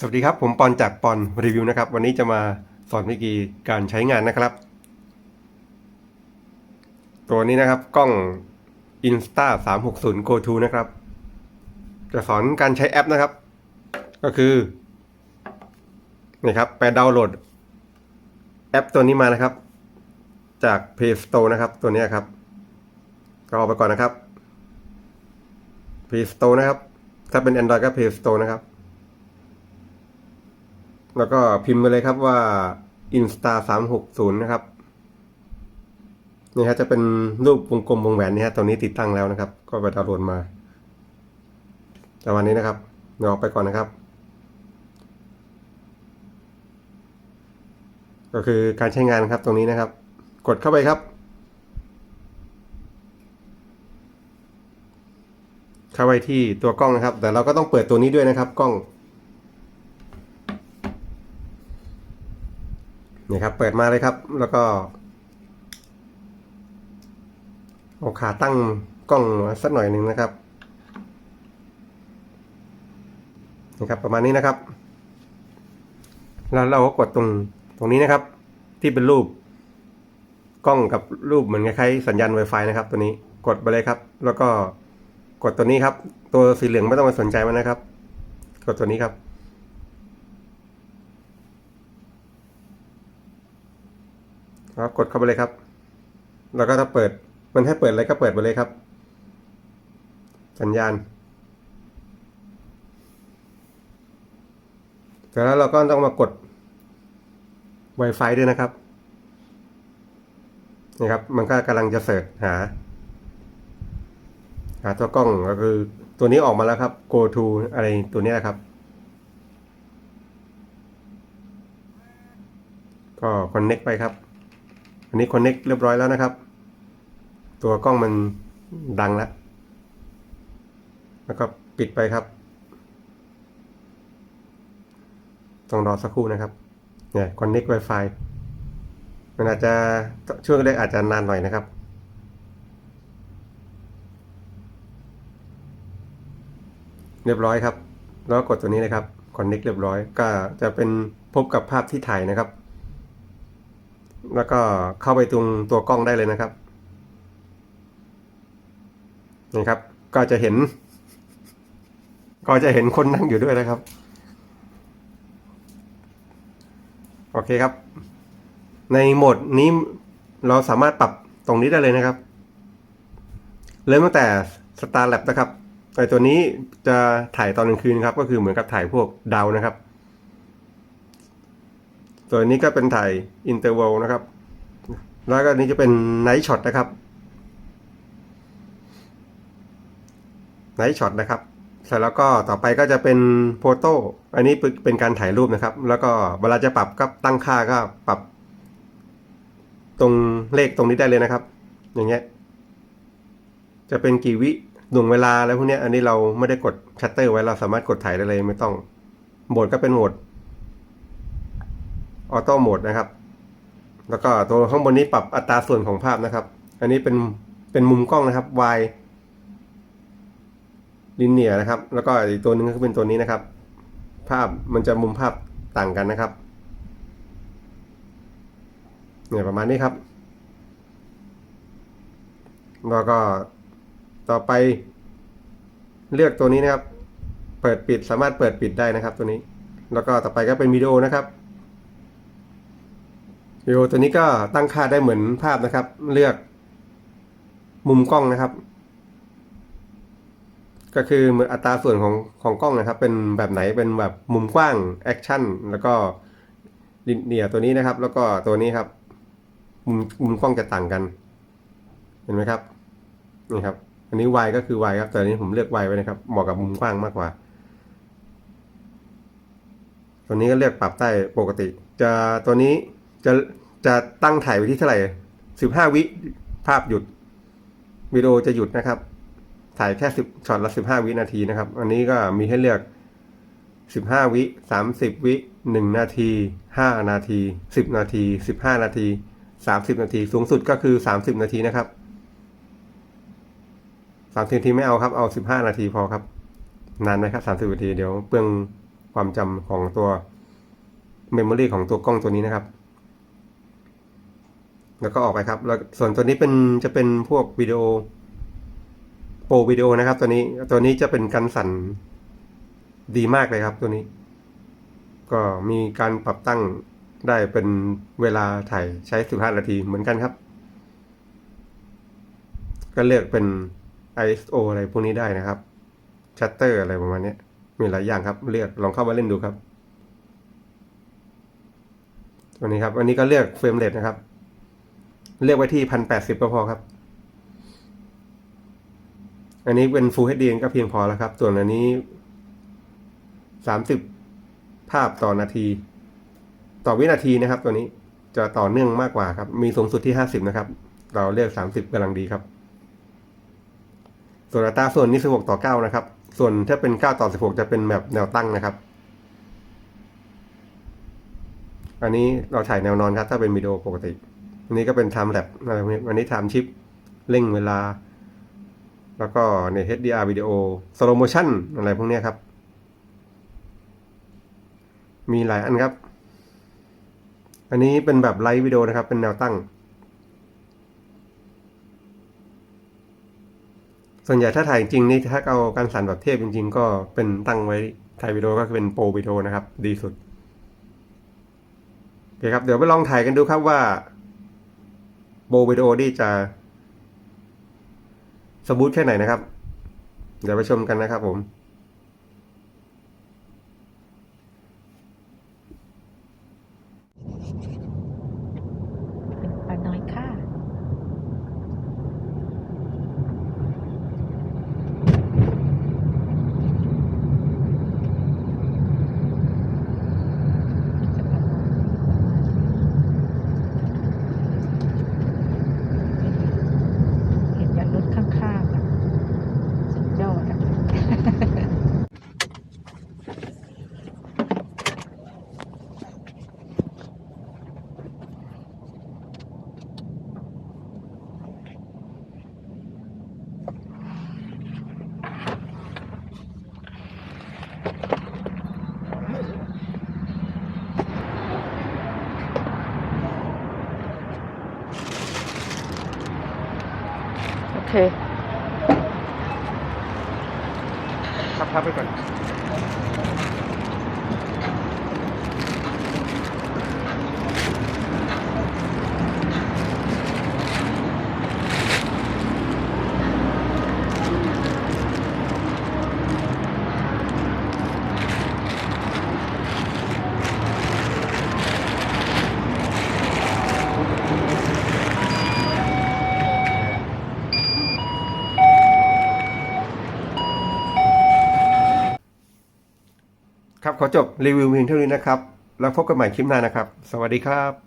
สวัสดีครับ ผมปอนจากปอนรีวิวนะครับ วันนี้จะมาสอนวิธีการใช้งานนะครับ ตัวนี้นะครับกล้อง Insta 360 Go To นะครับ จะสอนการใช้แอปนะครับ ก็คือนี่ครับไปดาวน์โหลด แอปตัวนี้มานะครับ จาก Play Store นะครับ ตัวนี้ครับ ก็เอาไปก่อนนะครับ Play Store นะครับ ถ้าเป็น Android ก็ Play Store นะครับ แล้วก็พิมพ์ไปเลยครับว่า insta 3 6 0นะครับนี่ฮะจะเป็นรูปวงกลมวงแหวนนี่ฮะตัวนี้ติดตั้งแล้วนะครับ ก็ไปดาวน์โหลดมาแต่วันนี้นะครับเดี๋ยวออกไปก่อนนะครับ ก็คือการใช้งานครับตรงนี้นะครับ กดเข้าไปครับ เข้าไปที่ตัวกล้องนะครับ แต่เราก็ต้องเปิดตัวนี้ด้วยนะครับ กล้อง นี่ครับ เปิดมาเลยครับ แล้วก็เอาขาตั้งกล้องสักหน่อยหนึ่งนะครับนี่ครับ ประมาณนี้นะครับ แล้วเราก็กดตรงตรงนี้นะครับ ที่เป็นรูปกล้องกับรูปเหมือนคล้ายๆสัญญาณ Wi-Fi นะครับ ตัวนี้กดไปเลยครับ แล้วก็กดตัวนี้ครับ ตัวสีเหลืองไม่ต้องไปสนใจมันนะครับ กดตัวนี้ครับ ครับกดเข้าไปเลยครับ แล้วก็ถ้าเปิดมันให้เปิดอะไรก็เปิดไปเลยครับ สัญญาณแต่แล้วเราก็ต้องมากด Wi-Fi ด้วยนะครับนี่ครับ มันก็กำลังจะเสิร์ชหา หาตัวกล้องก็คือตัวนี้ออกมาแล้วครับ go to อะไรตัวนี้นะครับ ก็ connect ไปครับ อันนี้ connect เรียบร้อยแล้วนะครับ ตัวกล้องมันดังแล้ว แล้วก็ปิดไปครับ ต้องรอสักครู่นะครับ เนี่ย connect Wi-Fi มันอาจจะช่วงแรกอาจจะนานหน่อยนะครับ เรียบร้อยครับ แล้วกดตัวนี้เลยครับ connect เรียบร้อย ก็จะเป็นพบกับภาพที่ถ่ายนะครับ แล้วก็เข้าไปตรงตัวกล้องได้เลยนะครับนี่ครับ ก็จะเห็น ก็จะเห็นคนนั่งอยู่ด้วยนะครับ โอเคครับ ในโหมดนี้เราสามารถปรับตรงนี้ได้เลยนะครับเริ่มตั้งแต่ Star Lab นะครับไอตัวนี้จะถ่ายตอนกลางคืนครับ ก็คือเหมือนกับถ่ายพวกดาวนะครับ ตัวนี้ก็เป็นถ่ายอินเตอร์วลนะครับ แล้วก็นี้จะเป็นไนท์ช็อตนะครับไนท์ช็อตนะครับเสร็จแล้วก็ต่อไปก็จะเป็นโฟโต้อันนี้เป็นการถ่ายรูปนะครับ แล้วก็เวลาจะปรับก็ตั้งค่าก็ปรับ ตรงเลขตรงนี้ได้เลยนะครับ อย่างเงี้ย จะเป็นกี่วิหน่วงเวลาอะไรพวกเนี้ยอันนี้เราไม่ได้กดชัตเตอร์ไว้เราสามารถกดถ่ายได้เลยไม่ต้องโหมดก็เป็นโหมด ออโต้โหมดนะครับ แล้วก็ตัวข้างบนนี้ปรับอัตราส่วนของภาพนะครับ อันนี้เป็นเป็นมุมกล้องนะครับ y ลินเนียนะครับ แล้วก็อีกตัวหนึงก็เป็นตัวนี้นะครับ ภาพมันจะมุมภาพต่างกันนะครับเนี่ยประมาณนี้ครับ แล้วก็ต่อไปเลือกตัวนี้นะครับ เปิดปิดสามารถเปิดปิดได้นะครับตัวนี้ แล้วก็ต่อไปก็เป็นวิดีโอนะครับ วิดีโอตัวนี้ก็ตั้งค่าได้เหมือนภาพนะครับ เลือกมุมกล้องนะครับ ก็คือเหมือนอัตราส่วนของของกล้องนะครับ เป็นแบบไหนเป็นแบบมุมกว้างแอคชั่นแล้วก็ลินเนียตัวนี้นะครับ แล้วก็ตัวนี้ครับมุมมุมกล้องจะต่างกัน เห็นไหมครับนี่ครับ อันนี้ Y ก็คือ Y ครับ แต่อันนี้ผมเลือก Y ไว้นะครับ เหมาะกับมุมกว้างมากกว่า ตัวนี้ก็เลือกปรับได้ปกติ จะตัวนี้ จะจะตั้งถ่ายไว้ที่เท่าไหร่สิบห้าวิภาพหยุดวิดีโอจะหยุดนะครับ ถ่ายแค่สิบช็อตละสิบห้าวินาทีนะครับ อันนี้ก็มีให้เลือกสิบห้าวิสามสิบวิหนึ่งนาทีห้านาทีสิบนาทีสิบห้านาทีสามสิบนาที สูงสุดก็คือสามสิบนาทีนะครับสามสิบนาทีไม่เอาครับ เอาสิบห้านาทีพอครับ นานไหมครับสามสิบนาที เดี๋ยวเปลืองความจำของตัวเมมโมรีของตัวกล้องตัวนี้นะครับ แล้วก็ออกไปครับ แล้วส่วนตัวนี้เป็นจะเป็นพวกวิดีโอโปรวิดีโอนะครับ ตัวนี้ตัวนี้จะเป็นการสั่นดีมากเลยครับ ตัวนี้ ก็มีการปรับตั้งได้เป็นเวลาถ่ายใช้ 15 นาทีเหมือนกันครับ ก็เลือกเป็น ISO อะไรพวกนี้ได้นะครับชัตเตอร์อะไรประมาณนี้มีหลายอย่างครับเลือกลองเข้ามาเล่นดูครับ ตัวนี้ครับ อันนี้ก็เลือกเฟรมเรทนะครับ เลือกไว้ที่พันแปดสิบก็พอครับ อันนี้เป็น Full HD ก็เพียงพอแล้วครับ ส่วนอันนี้สามสิบภาพต่อนาที ต่อวินาทีนะครับ ตัวนี้จะต่อเนื่องมากกว่าครับ มีสูงสุดที่ห้าสิบนะครับ เราเลือกสามสิบกำลังดีครับ ส่วนอัตราส่วนนี้สิบหกต่อเก้านะครับ ส่วนถ้าเป็นเก้าต่อสิบหกจะเป็นแบบแนวตั้งนะครับ อันนี้เราถ่ายแนวนอนครับ ถ้าเป็นวิดีโอปกติ นนี้ก็เป็น time lapse อะไรพวกนี้อันนี้ time shift เร่งเวลา แล้วก็ใน HDR วิดีโอ slow motion อะไรพวกนี้ครับ มีหลายอันครับ อันนี้เป็นแบบไลฟ์วิดีโอนะครับ เป็นแนวตั้ง ส่วนใหญ่ถ้าถ่ายจริงนี่ถ้าเอาการสั่นแบบเทพจริง ๆ ก็เป็นตั้งไว้ถ่ายวิดีโอก็เป็นโปรวิดีโอนะครับ ดีสุดโอเคครับ เดี๋ยวไปลองถ่ายกันดูครับว่า โบวิดีโอนี่จะสมูทแค่ไหนนะครับ เดี๋ยวไปชมกันนะครับผม เป็นปลาน้อยค่ะ จะประมาณนี้ประมาณนี้เห็นอย่างรถข้างๆอะ สุดยอดอะ โอ เคครับครับไปก่อน ขอจบรีวิวเพียงเท่านี้นะครับ แล้วพบกันใหม่คลิปหน้านะครับ สวัสดีครับ